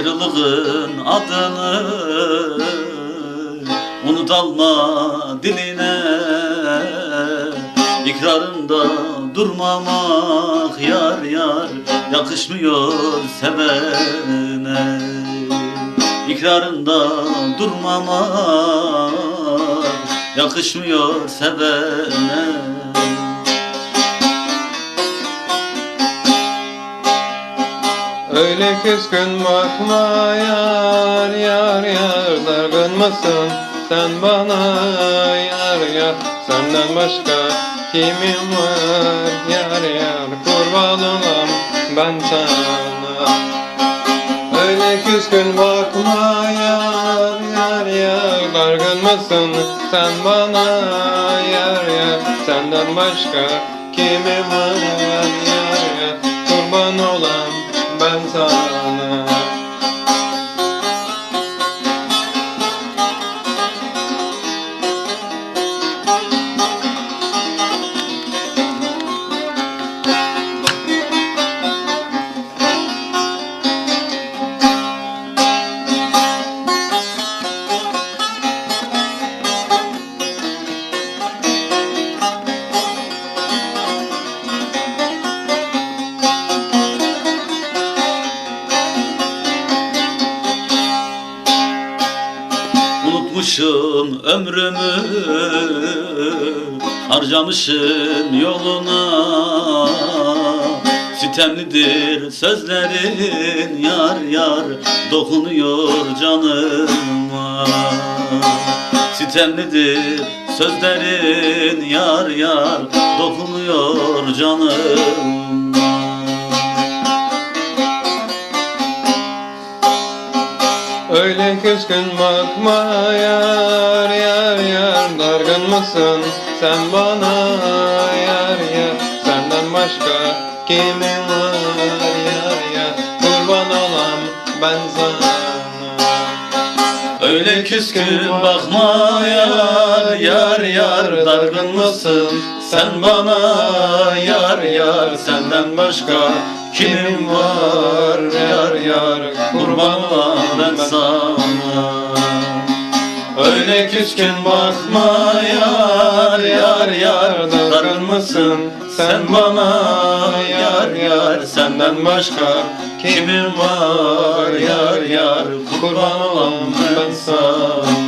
aşığın adını Unut alma diline. İkrarında durmamak yar yar Yakışmıyor sevene. İkrarında durmamak Yakışmıyor sevene Öyle küskün bakma yar yar yar Dargın mısın sen bana yar yar? Senden başka kimim var yar yar Kurban olam ben sana. Öyle küskün bakma yar yar yar Dargın mısın sen bana yar yar? Senden başka kimim var yar yar Kurban olam ben sana Unutmuşum ömrümü Harcamışım yoluna. Sitemlidir sözlerin yar yar Dokunuyor canıma. Sitemlidir sözlerin yar yar Dokunuyor canıma Öyle küskün bakma yar yar yar. Dargın mısın sen bana yar yar? Senden başka kimin var yar yar? Kurban olam ben sana. Öyle küskün bakma yar yar yar. Dargın mısın sen bana yar yar? Senden başka kimim var yar yar? Kurban olan ben sana. Öyle küskün bakma yar yar yar Dargın mısın sen bana? Yar yar Senden başka kimim var? Yar yar Kurban olan ben sana